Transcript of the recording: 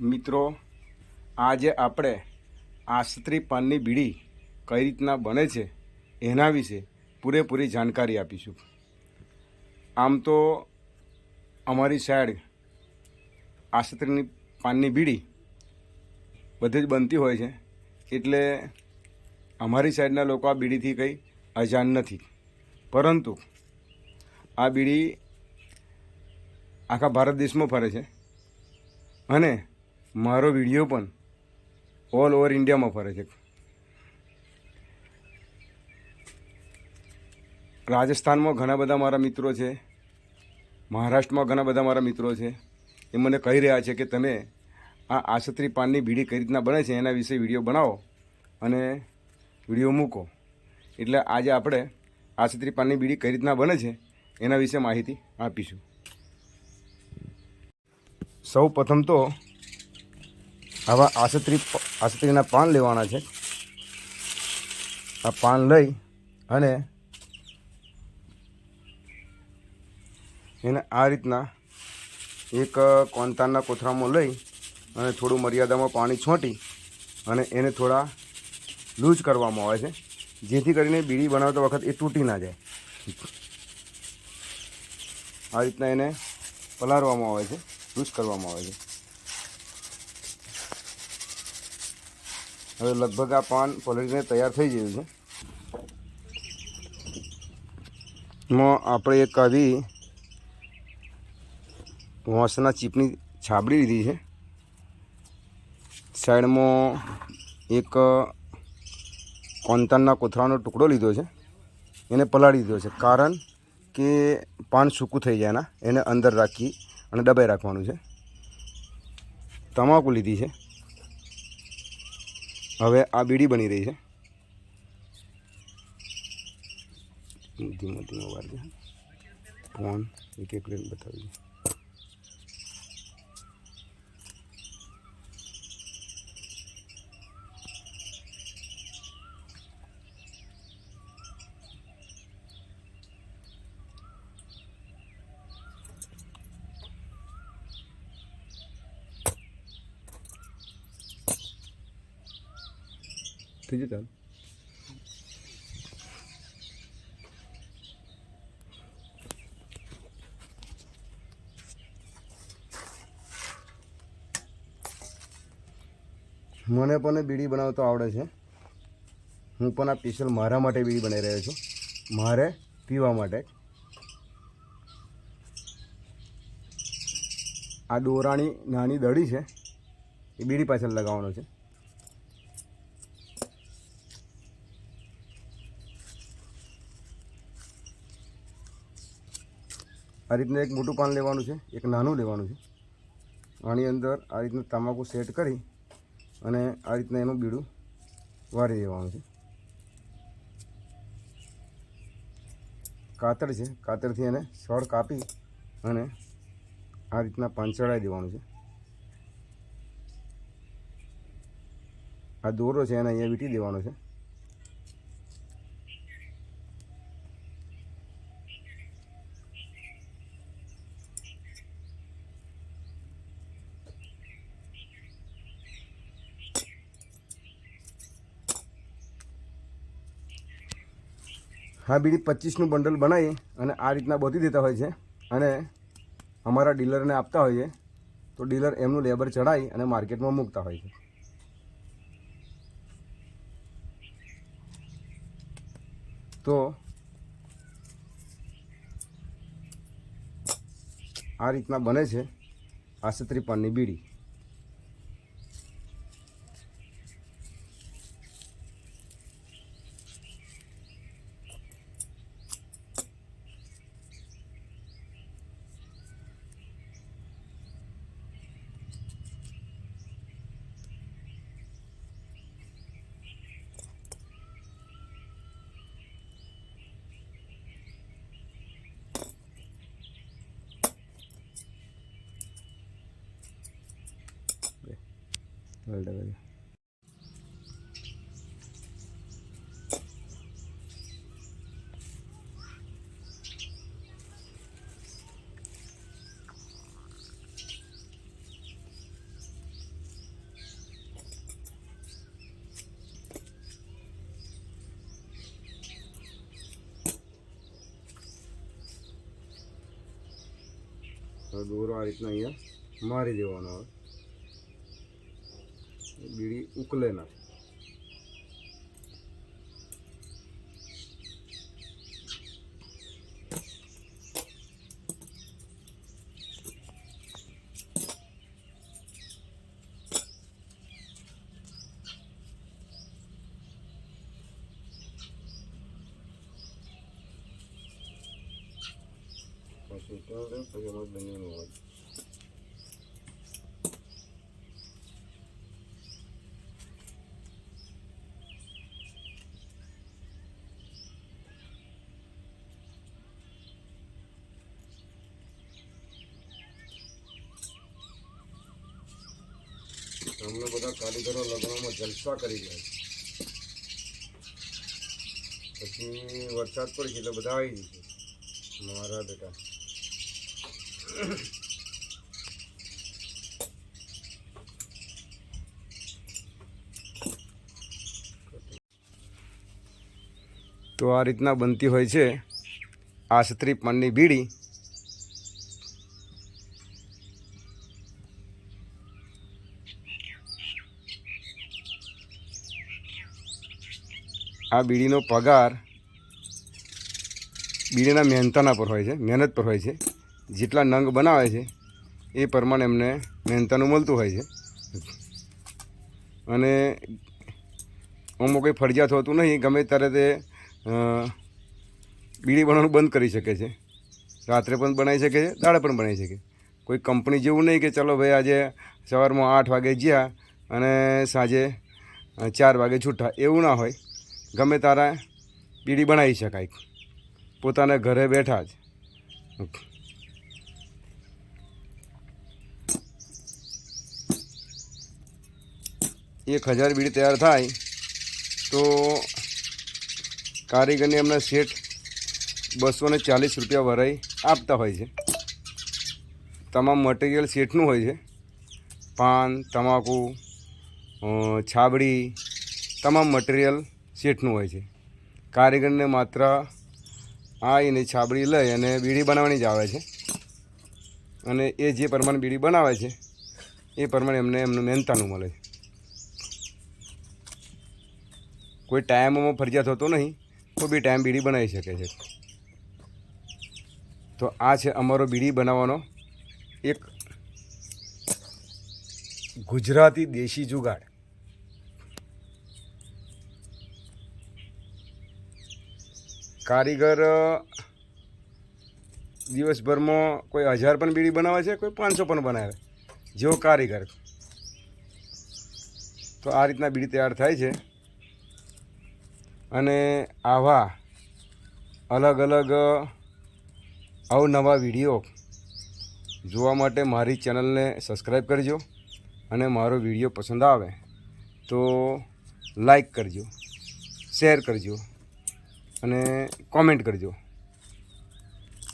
મિત્રો, આજે આપણે આસ્ત્રી પાનની બીડી કઈ રીતના બને છે એના વિશે પૂરેપૂરી જાણકારી આપીશું. આમ તો અમારી સાઈડ આસ્ત્રીની પાનની બીડી બધે જ બનતી હોય છે, એટલે અમારી સાઈડના લોકો આ બીડીથી કંઈ અજાણ નથી. પરંતુ આ બીડી આખા ભારત દેશમાં ફરે છે અને મારો વીડિયો પણ ઓલ ઓવર ઇન્ડિયામાં ફરે છે. રાજસ્થાનમાં ઘણા બધા મારા મિત્રો છે. મહારાષ્ટ્રમાં ઘણા બધા મારા મિત્રો છે. એ મને કહી રહ્યા છે કે તમે આ આશત્રી પાનની બીડી કઈ રીતના બને છે એના વિશે વીડિયો બનાવો અને વીડિયો મૂકો. એટલે આજે આપણે આશત્રી પાનની બીડી કઈ રીતના બને છે એના વિશે માહિતી આપીશું. સૌ પ્રથમ તો આવા આસત્રી આસત્રીના પાન લેવાના છે. આ પાન લઈ અને એને આ રીતના એક કોંતાનના કોથળામાં લઈ અને થોડું મર્યાદામાં પાણી છોંટી અને એને થોડા લૂઝ કરવામાં આવે છે. જેથી કરીને બીડી બનાવતા વખત એ તૂટી ના જાય. આ રીતના એને પલાળવામાં આવે છે, લૂઝ કરવામાં આવે છે. હવે લગભગ આ પાન પલળીને તૈયાર થઈ ગયું છે. માં આપણે એક આવી વાંસના ચીપની છાબડી લીધી છે. સાઈડમાં એક કોંતાનના કોથળાનો ટુકડો લીધો છે. એને પલાળી દીધો છે. કારણ કે પાન સૂકું થઈ જાય એના એને અંદર રાખી અને દબાઈ રાખવાનું છે. તમાકુ લીધી છે. હવે આ બીડી બની રહી છે. ધીમો ધીમો વાર ફોન એક એક લઈને બતાવી થઈ જતા મને પણ બીડી બનાવતો આવડે છે. હું પણ આ સ્પેશિયલ મારા માટે બીડી બનાવી રહ્યો છું. મારે પીવા માટે. આ દોરાની નાની દડી છે. એ બીડી પાછળ લગાવવાનો છે. આ રીતના એક મોટું પાન લેવાનું છે, એક નાનું લેવાનું છે. આની અંદર આ રીતનું તમાકુ સેટ કરી અને આ રીતના એનું બીડું વાળી દેવાનું છે. કાતર છે, કાતરથી એને સળ કાપી અને આ રીતના પાન ચડાવી દેવાનું છે. આ દોરો છે એને અહીંયા વીટી દેવાનો છે. હા, બીડી પચીસનું બંડલ બનાવી અને આ રીતના બોધી દેતા હોય છે અને અમારા ડીલરને આપતા હોઈએ તો ડીલર એમનું લેબર ચડાવી અને માર્કેટમાં મૂકતા હોય છે. તો આ રીતના બને છે આશત્રી પાનની બીડી. ગોલ્ડ હવે દોરો આ રીતના અહીંયા મારી દેવાનો આવે બીડી ઉકલે ના પછી ત્યાં રહે, પછી એમાં અમને બધા કારીગરો લગ્નમાં જલસા કરી છે. પછી વરસાદ પડશે એટલે બધા આવી જશે મારા બેટા. તો આ રીતના બનતી હોય છે આશત્રી પાનની બીડી. આ બીડીનો પગાર બીડીના મહેનતાના પર હોય છે, મહેનત પર હોય છે. જેટલા નંગ બનાવે છે, એ પ્રમાણે એમને મહેનતાનું મળતું હોય છે. અને અમુક કોઈ ફરજિયાત હોતું નહીં, ગમે ત્યારે તે બીડી બનાવવાનું બંધ કરી શકે છે. રાત્રે પણ બનાવી શકે છે, દાડે પણ બનાવી શકે કોઈ કંપની જેવું નહીં કે ચલો ભાઈ આજે સવારમાં આઠ વાગે જ્યાં અને સાંજે ચાર વાગે છૂટા, એવું ના હોય. ગમે તારા બીડી બનાવી શકાય. પોતાના ઘરે બેઠા જ. એક હજાર બીડી તૈયાર થાય, તો કારીગરને એમના શેઠ બસો ને ચાલીસ રૂપિયા વરાઈ આપતા હોય છે. તમામ મટીરિયલ શેઠનું હોય છે. પાન, તમાકુ છાબડી, તમામ મટીરિયલ શેઠનું હોય છે. કારીગરને માત્ર આવીને છાબડી લઈ અને બીડી બનાવવાની જ આવે છે. અને એ જે પ્રમાણે બીડી બનાવે છે, એ પ્રમાણે એમને એમનું મહેનતાનું મળે છે. કોઈ ટાઈમમાં ફરજિયાત હોતો નહીં, તો બી ટાઈમ બીડી બનાવી શકે છે. તો આ છે અમારો બીડી બનાવવાનો એક ગુજરાતી દેશી જુગાડ. કારીગર દિવસભરમાં કોઈ હજાર પણ બીડી બનાવે છે, કોઈ પાંચસો પણ બનાવે. જેવો કારીગર. તો આ રીતના બીડી તૈયાર થાય છે. અને આવા અલગ અલગ અવનવા વીડિયો જોવા માટે મારી ચેનલને સબસ્ક્રાઈબ કરજો અને મારો વીડિયો પસંદ આવે તો લાઈક કરજો, શેર કરજો. અને કોમેન્ટ કરજો.